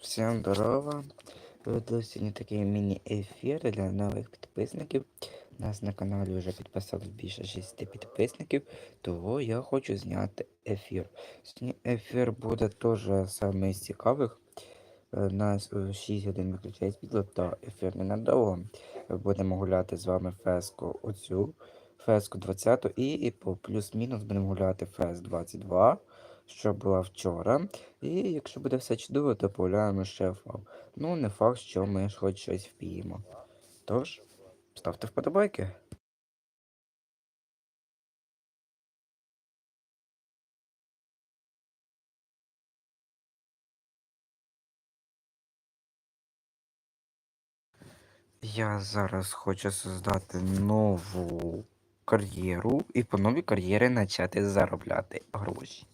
Всем здорово! Веду сьогодні такий міні-ефір для нових підписників. Нас на каналі вже підписалось більше 6 підписників, того я хочу зняти ефір. Сьогодні ефір буде теж саме з цікавих. Е, Нас 6 годин виключає світло, та ефір ненадовго. Будемо гуляти з вами феску оцю, феску 20 і, і по плюс-мінус будемо гуляти фес 22 що була вчора. І якщо буде все чудово, то погуляємо ще фав. Ну, не факт, що ми ж хоч щось впіємо. Тож, ставте вподобайки. Я зараз хочу создати нову кар'єру і по новій кар'єрі почати заробляти гроші.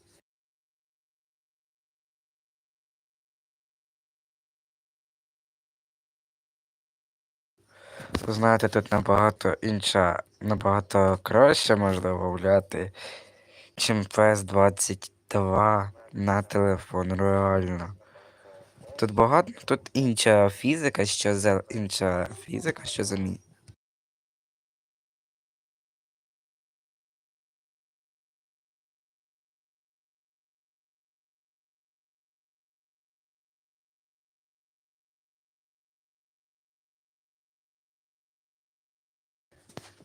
Знаєте, тут набагато інша, набагато краще можна гуляти, чим PS 22 на телефон, реально. Тут багато, тут інша фізика, що за інша фізика, що замінює.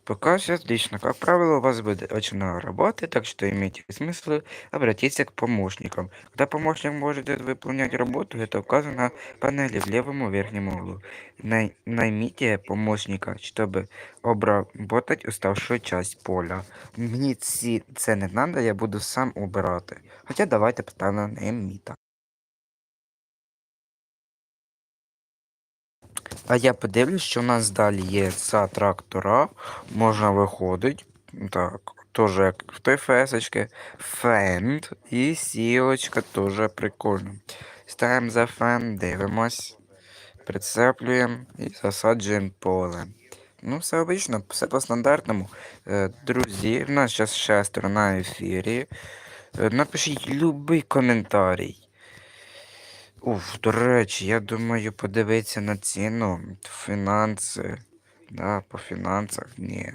Пока все отлично. Как правило, у вас будет очень много работы, так что имейте смысл обратиться к помощникам. Когда помощник может выполнять работу, это указано на панели в левом верхнем углу. Най наймите помощника, чтобы обработать уставшую часть поля. Мені ці це не надо, я буду сам убирати. Хоча давайте поставимо на міта. А я подивлюсь, що у нас далі є за трактора. Можна виходить. Так, теж як в той фесочки. Фенд і сілочка теж прикольно. Ставимо за фен, дивимось, прицеплюємо і засаджуємо поле. Ну, все обично, все по стандартному. Е, друзі, в нас зараз шестеро на ефірі. Е, напишіть любий коментарій. Уф, до речі, я думаю, подивитися на ціну. Фінанси. Да, по фінансах ні.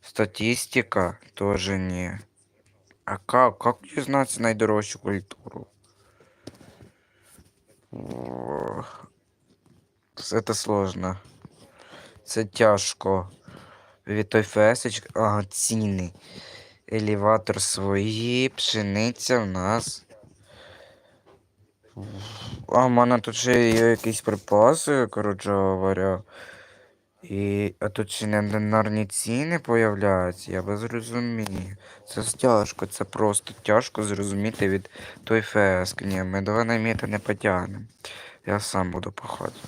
Статистика теж ні. А как? Как узнать найдорожчу культуру? Це сложно. Це тяжко. Від той фесочки. Ага, ціни. Елеватор свої, пшениця в нас. А в мене тут ще є якісь припаси, коротше говоря. І а тут ще неординарні ціни появляються, я би зрозумів. Це тяжко, це просто тяжко зрозуміти від той фески. Ні, ми до мети не потягнемо. Я сам буду пахати.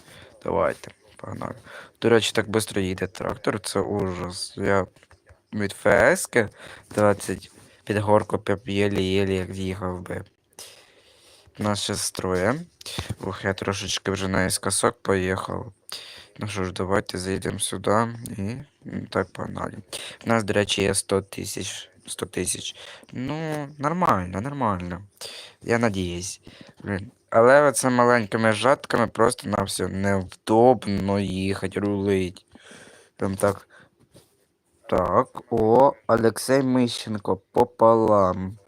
Давайте, погнали. До речі, так швидко їде трактор, це ужас. Я від фески 20 під горку єлі-єлі їхав би. Нас ще строє. Ух, я трошечки вже наискосок поїхав. Ну що ж, давайте зайдемо сюди і так погнали. У нас, до речі, є 100 тисяч. 100 тисяч. Ну, нормально, нормально. Я надіюсь. Але оце маленькими жатками просто на все невдобно їхати, рулить. Прям так. Так, о, Олексій Мищенко пополам.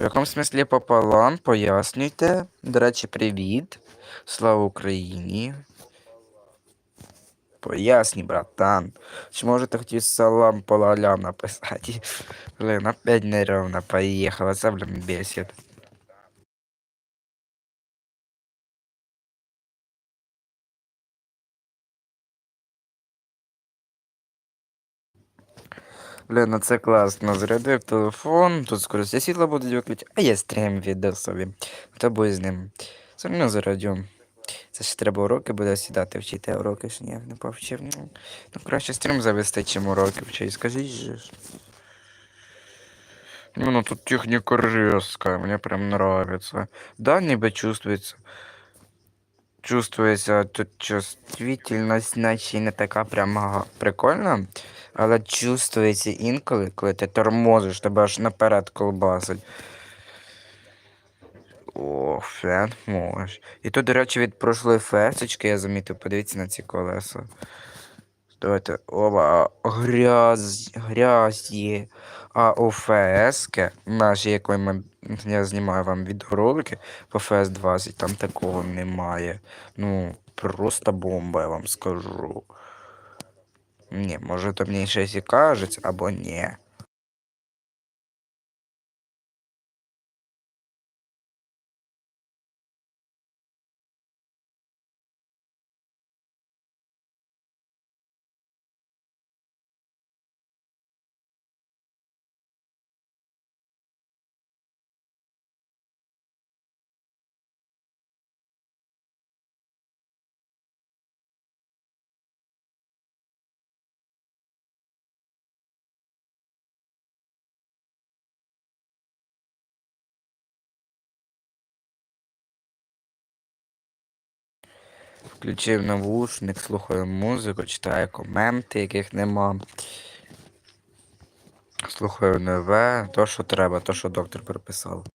В якому смислі пополам? Пояснюйте. До речі, привіт. Слава Україні. Поясні, братан. Чи можете хотів салам полалям написати? Блин, опять неровно поїхала. Це, блин, бесит. Блин, ну це класно. Зарядив телефон, тут скоро все світло будуть виключити, а я стрім віддав собі. Буде з ним? Мене зарадю. Це ж треба уроки буде сідати, вчити, а уроки ж ні, не повчив. Ну, ну краще стрім завести, чим уроки вчити. Скажіть же. Ну, ну тут техника резкая, мне прям нравится. Да, ніби чувствуется. Чувствується тут чувствительність, наче не така прямо прикольна. Але чувствується інколи, коли ти тормозиш, тебе аж наперед колбасить. О, фен може. І тут, до речі, від прошлої фесочки я замітив, подивіться на ці колеса. Давайте. Оба, грязь, грязь є. А у ФСки, наші, якої ми, я знімаю вам відеоролики по ФС-20, там такого немає. Ну, просто бомба, я вам скажу. Ні, може то мені щось і кажеться, або ні. Включив навушник, слухаю музику, читаю коменти, яких нема. Слухаю нове, то, що треба, то, що доктор приписав.